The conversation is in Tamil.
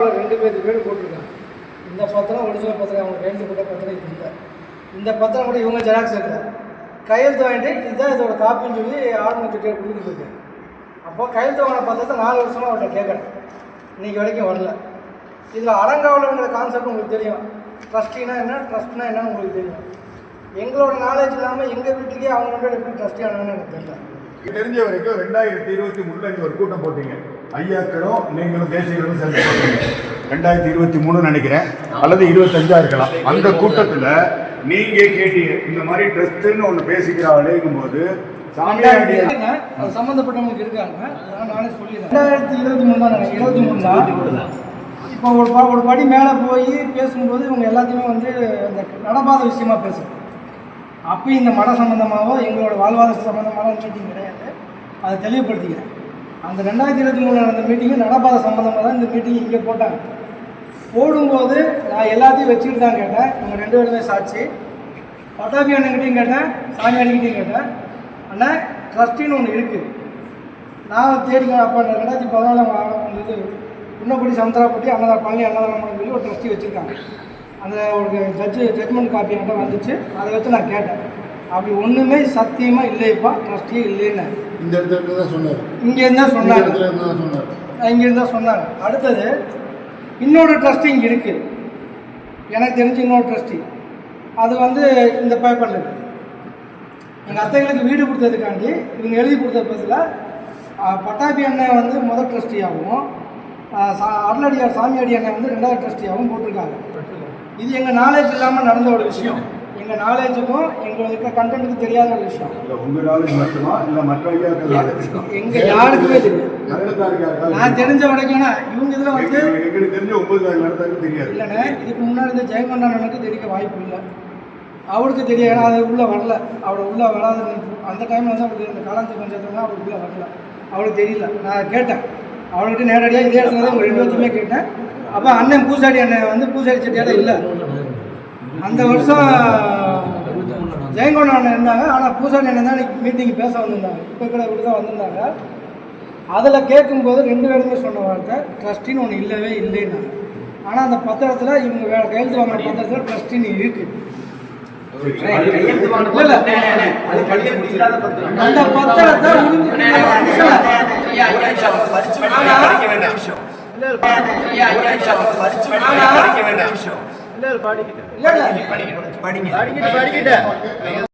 ரெண்டு பேருக்கு பேர் போட்டிருக்காங்க. இந்த பத்திரம் ஒரிஜினல் பத்திரம் அவங்க கையெழுத்து போட்ட பத்திரம் இது இல்லை இந்த பத்திரம் கூட இவங்க ஜெராக்ஸ் எடுக்கல. கையெழுத்து வாங்கிட்டு இதுதான் இதோட காப்பின்னு சொல்லி ஆர்டர் கிட்டே கொடுத்துட்டு போயிருக்காங்க அப்போ கையெழுத்து வாங்கின பத்திரத்தை நாலு வருஷமாக அவர்கிட்ட கேட்குறேன் இன்னைக்கு வரைக்கும் வரல. இதில் அறங்காவலங்கிற கான்செப்ட் உங்களுக்கு தெரியும். ட்ரஸ்டினா என்ன ட்ரஸ்ட்னா என்னன்னு உங்களுக்கு தெரியும். எங்களோட நாலேஜ் இல்லாமல் எங்கள் வீட்டுக்கே அவங்க வந்து எப்படி ட்ரஸ்டி ஆனாங்கன்னு எனக்கு தெரியல. தெரிஞ்ச வரைக்கும் ரெண்டாயிரத்தி இருபத்தி மூணுல இங்க ஒரு கூட்டம் போட்டீங்க. ஐயாக்களும் நீங்களும் தேசியர்களும் சேர்ந்து போட்டீங்க. ரெண்டாயிரத்தி இருபத்தி மூணு நினைக்கிறேன். அல்லது இருபத்தஞ்சா இருக்கலாம். அந்த கூட்டத்துல நீங்க கேட்டீங்க இந்த மாதிரி ட்ரஸ்ட்னு ஒண்ணு பேசிக்கிறாங்களேங்கும் போது சாமியாடி இருக்காங்க, நான் நானே சொல்லிடுறேன். ரெண்டாயிரத்தி இருபத்தி மூணு தான் இருபத்தி மூணு தான் இப்போ ஒரு ஒரு படி மேலே போய் பேசும்போது இவங்க எல்லாத்தையுமே வந்து இந்த நடப்பாத விஷயமா பேசும் அப்போ இந்த மட சம்மந்தமாகவோ எங்களோட வாழ்வாதார சம்மந்தமான மீட்டிங் கிடையாது. அதை தெளிவுபடுத்திக்கிறேன். அந்த ரெண்டாயிரத்தி இருபத்தி மூணு நடந்த மீட்டிங்கு நடப்பாத சம்மந்தமாக தான் இந்த மீட்டிங் இங்கே போட்டாங்க. போடும்போது நான் எல்லாத்தையும் வச்சுக்கிட்டு தான் கேட்டேன். இவங்க ரெண்டு பேருமே சாட்சி. பட்டாபி அண்ணன்கிட்டையும் கேட்டேன் சாமி அண்ணன்கிட்டையும் கேட்டேன். அண்ணா ட்ரஸ்டின்னு ஒன்று இருக்குது நான் தேடிக்கிறேன் அப்போ ரெண்டாயிரத்தி பதினாலாம் இது உன்னப்படி சமுத்திராப்பட்டி அன்னதான் பழனி அன்னதானம் சொல்லி ஒரு ட்ரஸ்டி வச்சுருக்காங்க. அந்த ஒரு ஜட்ஜு ஜட்மெண்ட் காப்பி என்கிட்ட வந்துச்சு. அதை வச்சு நான் கேட்டேன். அப்படி ஒன்றுமே சத்தியமாக இல்லைப்பா ட்ரஸ்டியே இல்லைன்னு. இந்த இடத்துல தான் சொன்னார். இங்கே இருந்தால் இந்த சொன்னாங்க இடத்துல இருந்து தான் சொன்னார். இங்கே இருந்தால் சொன்னாங்க அடுத்தது இன்னொரு ட்ரஸ்டி இங்கே இருக்குது எனக்கு தெரிஞ்சு இன்னொரு ட்ரஸ்டி அது வந்து இந்த பேப்பரில் இருக்குது எங்கள் அத்தைகளுக்கு வீடு கொடுத்ததுக்காண்டி இவங்க எழுதி கொடுத்த பஸ்ஸில் பட்டாபி அண்ணன் வந்து முதல் ட்ரஸ்டியாகவும் அருளடியார் சாமியாடி அண்ணன் வந்து ரெண்டாவது ட்ரஸ்டியாகவும் போட்டிருக்காங்க. இது எங்கள் நாலேஜ் இல்லாமல் நடந்த ஒரு விஷயம். எங்கள் நாலேஜுக்கும் எங்களுக்கு கண்டென்ட்டுக்கும் தெரியாத ஒரு விஷயம். இல்ல உங்க நாலேஜ் மட்டுமா? இல்ல மற்ற எங்கள் யாருக்குமே தெரியும் நான் தெரிஞ்ச வரைக்கும்னா இவங்க இதில் வந்து எங்களுக்கு தெரிஞ்ச ஒன்பது தெரியாது. இல்லைண்ணே இதுக்கு முன்னாடி இந்த ஜெயங்கொண்டானனுக்கு தெரிவிக்க வாய்ப்பு இல்லை. அவருக்கு தெரியும் ஏன்னா அது உள்ளே வரல. அவர் உள்ளே வராத அந்த டைமில் வந்து அவருக்கு இந்த காலாந்தி பஞ்சாயத்துலாம் அவருக்கு உள்ளே வரல. அவருக்கு தெரியல. நான் கேட்டேன். அவர்கிட்ட நேரடியாக இதே இடத்துல தான் ரெண்டு பேர்த்தையுமே கேட்டேன். அப்போ அண்ணன் பூசாரி அண்ணன் வந்து பூசாரி செட்டியார் இல்லை. அந்த வருஷம் ஜெயங்கொண்ட அண்ணன் இருந்தாங்க. ஆனால் பூசாரி அண்ணன் தான் இன்னைக்கு மீட்டிங் பேச வந்திருந்தாங்க. இப்போ கூட இப்படி தான் வந்திருந்தாங்க. அதில் கேட்கும்போது ரெண்டு பேருமே சொன்ன வார்த்தை ட்ரஸ்டின்னு ஒன்று இல்லவே இல்லைன்னாங்க ஆனால் அந்த பத்திரத்தில் இவங்க வேற கையெழுத்து வாங்கின பத்திரத்தில் ட்ரஸ்டின்னு இருக்குது. அந்த பத்திரத்தை இல்ல, இல்ல. இல்ல, இல்ல.